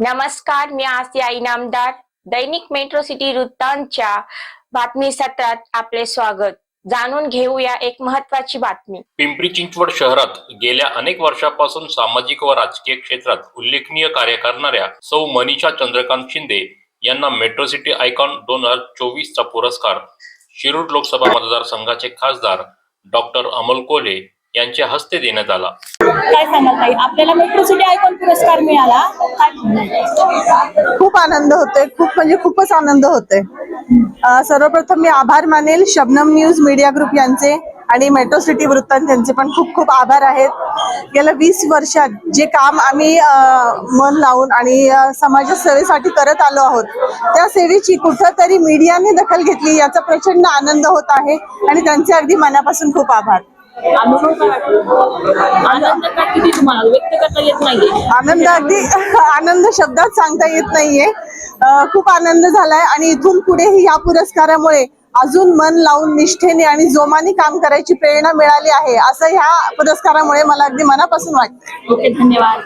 नमस्कार मी आसिया इनामदार दैनिक metro city वृत्तांतच्या बातमी सत्रात आपले स्वागत. जाणून घेऊया एक महत्वाची बातमी. पिंपरी चिंचवड शहरात गेल्या अनेक वर्षापासून सामाजिक व राजकीय क्षेत्रात उल्लेखनीय कार्य करणाऱ्या सौ मनीषा चंद्रकांत शिंदे यांना मेट्रो सिटी आयकॉन दोन हजार चोवीस चा पुरस्कार शिरूर लोकसभा मतदारसंघाचे खासदार डॉक्टर अमोल कोले यांच्या हस्ते देण्यात आला. काय सांगाल ताई? आपल्याला मेट्रो सिटी आयकॉन पुरस्कार मिळाला. काय खूप आनंद होतोय. खूप म्हणजे खूपच आनंद होतोय. अं, सर्वप्रथम मी आभार मानेल शबनम न्यूज मीडिया ग्रुप यांचे आणि मेट्रो सिटी वृत्तांत यांचे पण खूप खूप आभार आहेत. गेल्या वीस वर्षात जे काम आम्ही अं, मन लावून आणि अं, सेवेसाठी करत आलो आहोत त्या सेवेची कुठंतरी मीडियाने दखल घेतली याचा प्रचंड आनंद होत आहे आणि त्यांचे अगदी मनापासून खूप आभार. अनुभव काय वाटतो आनंद का किती तुम्हाला व्यक्त करता येत नाहीये आनंद अगदी आनंद शब्दात सांगता येत नाहीये. अं, खूप आनंद झालाय आणि इथून पुढेही या पुरस्कारामुळे अजून मन लावून निष्ठेने आणि जोमाने काम करायची प्रेरणा मिळाली आहे. असं ह्या पुरस्कारामुळे मला अगदी मनापासून वाटतं. ओके धन्यवाद.